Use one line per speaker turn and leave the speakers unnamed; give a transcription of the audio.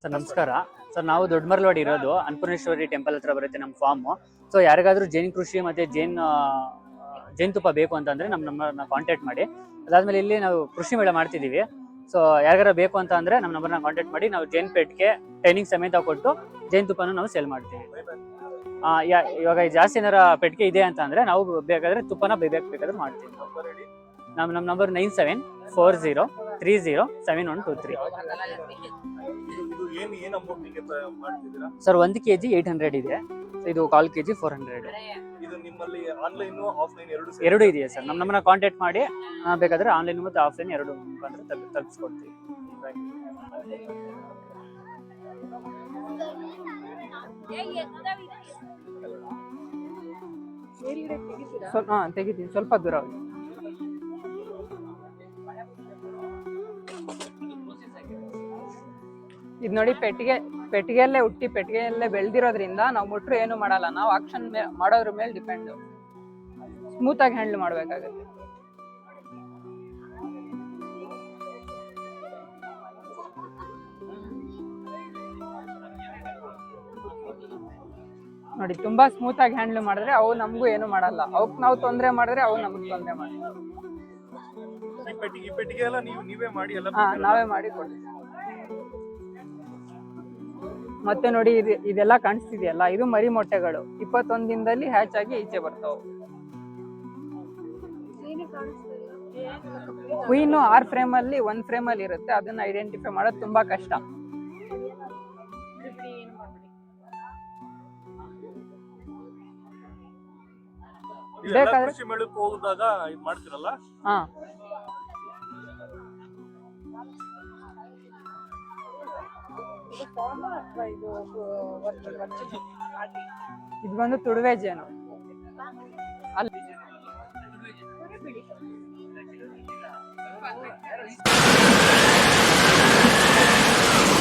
Sir, ನಮಸ್ಕಾರ. Sir, ನಾವು ದೊಡ್ಡಮರ್ಲವಾಡಿ ಇರೋದು. ಅನ್ನಪೂರ್ಣೇಶ್ವರಿ ಟೆಂಪಲ್ ಹತ್ರ ಬರುತ್ತೆ ನಮ್ಮ ಫಾರ್ಮು ಸೊ ಯಾರಿಗಾದ್ರೂ ಜೈನ್ ಕೃಷಿ ಮತ್ತೆ ಜೈನ್ ಜೇನುತುಪ್ಪ ಜೈನ್ ತುಪ್ಪ ಬೇಕು ಅಂತಂದ್ರೆ ನಮ್ಮ ನಂಬರ್ನ ಕಾಂಟ್ಯಾಕ್ಟ್ ಮಾಡಿ. ಅದಾದ್ಮೇಲೆ ಇಲ್ಲಿ ನಾವು ಕೃಷಿ ಮೇಳ ಮಾಡ್ತಿದ್ದೀವಿ. ಸೊ ಯಾರಿಗಾರ ಬೇಕು ಅಂತ ಅಂದ್ರೆ ನಮ್ಮ ನಂಬರ್ನ ಕಾಂಟ್ಯಾಕ್ಟ್ ಮಾಡಿ. ನಾವು ಜೈನ್ ಪೆಟ್ಗೆ ಟ್ರೈನಿಂಗ್ ಸಮೇತ ಕೊಟ್ಟು ಜೈನ್ ತುಪ್ಪನ ನಾವು ಸೇಲ್ ಮಾಡ್ತೀವಿ. ಇವಾಗ ಜಾಸ್ತಿ ಏನಾರ ಪೆಟ್ಟಿಗೆ ಇದೆ ಅಂತ ಅಂದ್ರೆ ನಾವು ಬೇಕಾದ್ರೆ ತುಪ್ಪನ ಬೇಬೇಕು ಬೇಕಾದ್ರೆ ಮಾಡ್ತೀವಿ. ನಮ್ಮ ನಮ್ಮ number nine seven four zero three zero seven one two three
ಇದು ಏನು ಏನು ಅಮೌಂಟಿಗೆ ಮಾಡ್ತಿದ್ದೀರಾ?
ಸರ್ ಒಂದು ಕೆ ಜಿ ಏಯ್ಟ್ ಹಂಡ್ರೆಡ್ ಇದೆ. ಇದು call K G four hundred
ಇದು ನಿಮ್ಮಲ್ಲಿ ಆನ್ಲೈನ್ ಆಫ್ಲೈನ್ ಎರಡು
ಇದೆಯಾ ಸರ್ ನಮ್ಮ ನಮ್ಮನ್ನ ಕಾಂಟ್ಯಾಕ್ಟ್ ಮಾಡಿ ಬೇಕಾದ್ರೆ ಆನ್ಲೈನ್ ಮತ್ತು ಆಫ್ಲೈನ್ ಎರಡು ಮುಖಾಂತರ ತಲುಪ್ ತಲುಪಿಸ್ಕೊಡ್ತೀವಿ
ಸ್ವಲ್ಪ ಹಾ ತೆಗಿತೀನಿ ಸ್ವಲ್ಪ ದೂರ ಹೋಗಿ. ಇದು ನೋಡಿ ಪೆಟ್ಟಿಗೆ ಪೆಟ್ಟಿಗೆಯಲ್ಲೇ ಹುಟ್ಟಿ ಪೆಟ್ಟಿಗೆಯಲ್ಲೇ ಬೆಳೆದಿರೋದ್ರಿಂದ ನಾವು ಮುಟ್ರು ಏನು ಮಾಡಲ್ಲ. ನಾವು ಆಕ್ಷನ್ ಮಾಡೋದ್ರ ಮೇಲೆ ಡಿಪೆಂಡ್ ಸ್ಮೂತ್ ಆಗಿ ಹ್ಯಾಂಡಲ್ ಮಾಡಬೇಕಾಗುತ್ತೆ. ನೋಡಿ ತುಂಬಾ ಸ್ಮೂತ್ ಆಗಿ ಹ್ಯಾಂಡಲ್ ಮಾಡಿದ್ರೆ ಅವು ನಮಗೂ ಏನು ಮಾಡಲ್ಲ. ಅವಕ್ ನಾವು ತೊಂದರೆ ಮಾಡಿದ್ರೆ ಅವು ನಮಗೆ ತೊಂದರೆ ಮಾಡಿ
ಈ ಪೆಟ್ಟಿಗೆ ಈ ಪೆಟ್ಟಿಗೆ ಎಲ್ಲ ನೀವು ನೀವೇ ಮಾಡಿ ಎಲ್ಲ
ನಾವೇ ಮಾಡಿ ಕೊಡ್ತೀವಿ. ಮತ್ತೆ ನೋಡಿ ಇದು ಇದೆಲ್ಲ ಕಾಣಿಸ್ತಿದೆಯಲ್ಲ? ಇದು ಮರಿ ಮೊಟ್ಟೆಗಳು. ಇಪ್ಪತ್ತೊಂದ್ ದಿನದಲ್ಲಿ ಹ್ಯಾಚ್ ಆಗಿ ಈಚೆ ಬರ್ತಾವೆ. ಕ್ವೀನು ಆರ್ ಫ್ರೇಮ್ ಅಲ್ಲಿ ಒಂದ್ ಫ್ರೇಮ್ ಅಲ್ಲಿ ಇರುತ್ತೆ. ಅದನ್ನ ಐಡೆಂಟಿಫೈ ಮಾಡೋದು ತುಂಬಾ ಕಷ್ಟ.
ಹೋಗಿದಾಗ
ಬೇಕಾದ್ರೆ-
ಮೇಳಕ್ಕೆ ಹೋದಾಗ ಇದು ಮಾಡ್ತಿರಲ್ಲ
ಹಾ ಇದು ಬಂದು ತುಡುವೆ ಜೇನು. ಅಲ್ಲಿ